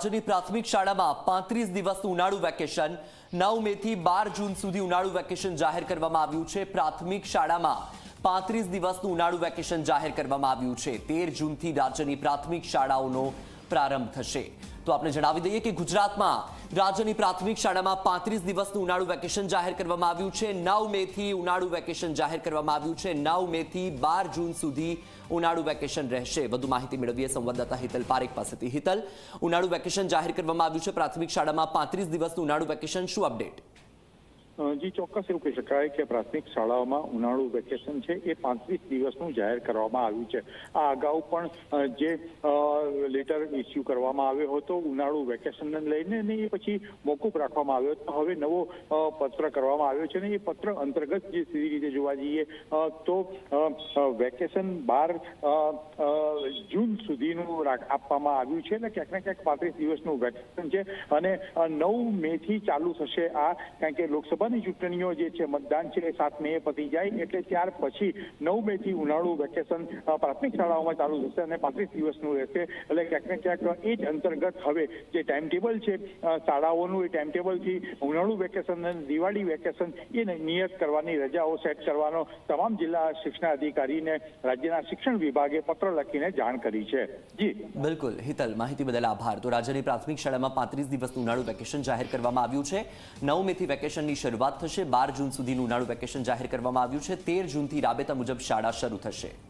રાજ્યની પ્રાથમિક શાળામાં પાંત્રીસ દિવસનું ઉનાળુ વેકેશન, નવ મેથી બાર જૂન સુધી ઉનાળુ વેકેશન જાહેર કરવામાં આવ્યું છે. પ્રાથમિક શાળામાં પાંત્રીસ દિવસનું ઉનાળુ વેકેશન જાહેર કરવામાં આવ્યું છે. તેર જૂનથી રાજ્યની પ્રાથમિક શાળાઓનો પ્રારંભ થશે. તો આપણે જણાવી દઈએ કે ગુજરાતમાં રાજ્યની પ્રાથમિક શાળામાં પાંત્રીસ દિવસનું ઉનાળુ વેકેશન જાહેર કરવામાં આવ્યું છે. નવ મેથી ઉનાળુ વેકેશન જાહેર કરવામાં આવ્યું છે. નવ મેથી બાર જૂન સુધી ઉનાળુ વેકેશન રહેશે. વધુ માહિતી મેળવીએ સંવાદદાતા હિતલ પારેખ પાસેથી. હિતલ, ઉનાળુ વેકેશન જાહેર કરવામાં આવ્યું છે. પ્રાથમિક શાળામાં પાંત્રીસ દિવસનું ઉનાળુ વેકેશન, શું અપડેટ? જી, ચોક્કસ એવું કહી શકાય કે પ્રાથમિક શાળાઓમાં ઉનાળુ વેકેશન છે એ પાંત્રીસ દિવસનું જાહેર કરવામાં આવ્યું છે. આ અગાઉ પણ જે લેટર ઇસ્યુ કરવામાં આવ્યો હતો, ઉનાળુ વેકેશનને લઈને અને એ પછી મોકૂફ રાખવામાં આવ્યો હતો. હવે નવો પત્ર કરવામાં આવ્યો છે ને એ પત્ર અંતર્ગત જે સીધી રીતે જોવા જઈએ તો વેકેશન બાર જૂન સુધીનું આપવામાં આવ્યું છે ને ક્યાંક ને ક્યાંક પાંત્રીસ દિવસનું વેકેશન છે અને નવ મે થી ચાલુ થશે આ, કારણ કે લોકસભાની ચૂંટણીઓ જે છે, મતદાન છે, એ સાત મે પતી જાય એટલે ત્યાર પછી નવ મે થી ઉનાળુ વેકેશન પ્રાથમિક શાળાઓમાં ચાલુ થશે અને પાંત્રીસ દિવસનું રહેશે. એટલે ક્યાંક ને ક્યાંક એ જ અંતર્ગત હવે જે ટાઈમ ટેબલ છે શાળાઓનું એ ટાઈમ ટેબલથી ઉનાળુ વેકેશન અને દિવાળી વેકેશન એ નિયત કરવાની રજાઓ સેટ કરવાનો તમામ જિલ્લા શિક્ષણ અધિકારીને રાજ્યના શિક્ષણ વિભાગે પત્ર લખીને જાણ કરી છે. જી. બિલકુલ. હિતલ, માહિતી બદલ આભાર. તો રાજ્યની પ્રાથમિક શાળામાં પાંત્રીસ દિવસનું ઉનાળુ વેકેશન જાહેર કરવામાં આવ્યું છે. નવ મેથી વેકેશનની શરૂઆત થશે. બાર જૂન સુધીનું ઉનાળુ વેકેશન જાહેર કરવામાં આવ્યું છે. તેર જૂનથી રાબેતા મુજબ શાળા શરૂ થશે.